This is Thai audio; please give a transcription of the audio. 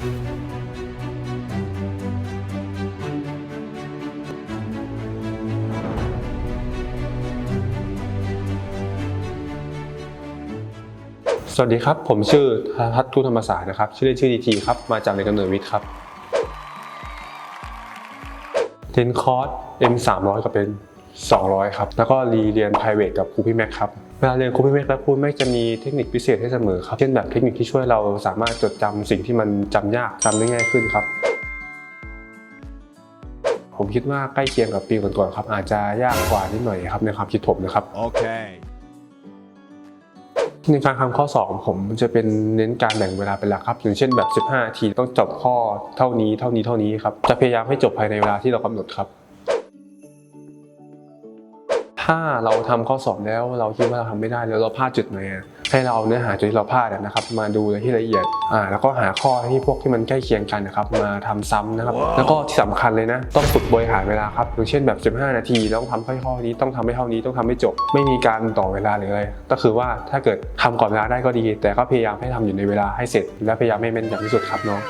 สวัสดีครับ ผมชื่อธนพัฒน์ทุธรรมศาสตร์นะครับ ชื่อเล่นชื่อดีทีครับ มาจากในกำเนิดวิทย์ครับเทนคอร์ส M 3 0 0กับเป็น 200 ครับ แล้วก็รีเรียน private กับครูพี่แม็กครับ เวลาเรียนครูพี่แม็กและครูแม็กจะมีเทคนิคพิเศษให้เสมอครับ เช่นแบบเทคนิคที่ช่วยเราสามารถจดจำสิ่งที่มันจำยากจำได้ง่ายขึ้นครับ ผมคิดว่าใกล้เคียงกับปีก่อนๆครับ อาจจะยากกว่านิดหน่อยครับในความคิดผมนะครับ Okay. ในการทำข้อสอบผมจะเป็นเน้นการแบ่งเวลาเป็นหลักครับ อย่างเช่นแบบ 15นาทีต้องจบข้อเท่านี้เท่านี้เท่านี้ครับจะพยายามให้จบภายในเวลาที่เรากำหนดครับ ถ้าเราทำข้อสอบแล้วเราคิดว่าเราทำไม่ได้แล้วเราพลาดจุดไหนอะให้เราเอาเนื้อหาจุดที่เราพลาดอะนะครับ มาดูในที่ละเอียดอ่าแล้วก็หาข้อที่พวกที่มันใกล้เคียงกันนะครับ มาทำซ้ำนะครับว้าวแล้วก็ที่สำคัญเลยนะ ต้องฝึกบริหารเวลาครับอย่างเช่นแบบ 15 นาทีต้องทำให้ข้อนี้ต้องทำให้เท่านี้ต้องทำให้จบ ไม่มีการต่อเวลาหรืออะไรก็คือว่าถ้าเกิดทำก่อนเวลาได้ก็ดี แต่ก็พยายามให้ทำอยู่ในเวลาให้เสร็จ และพยายามให้แม่นยำที่สุดครับน้อง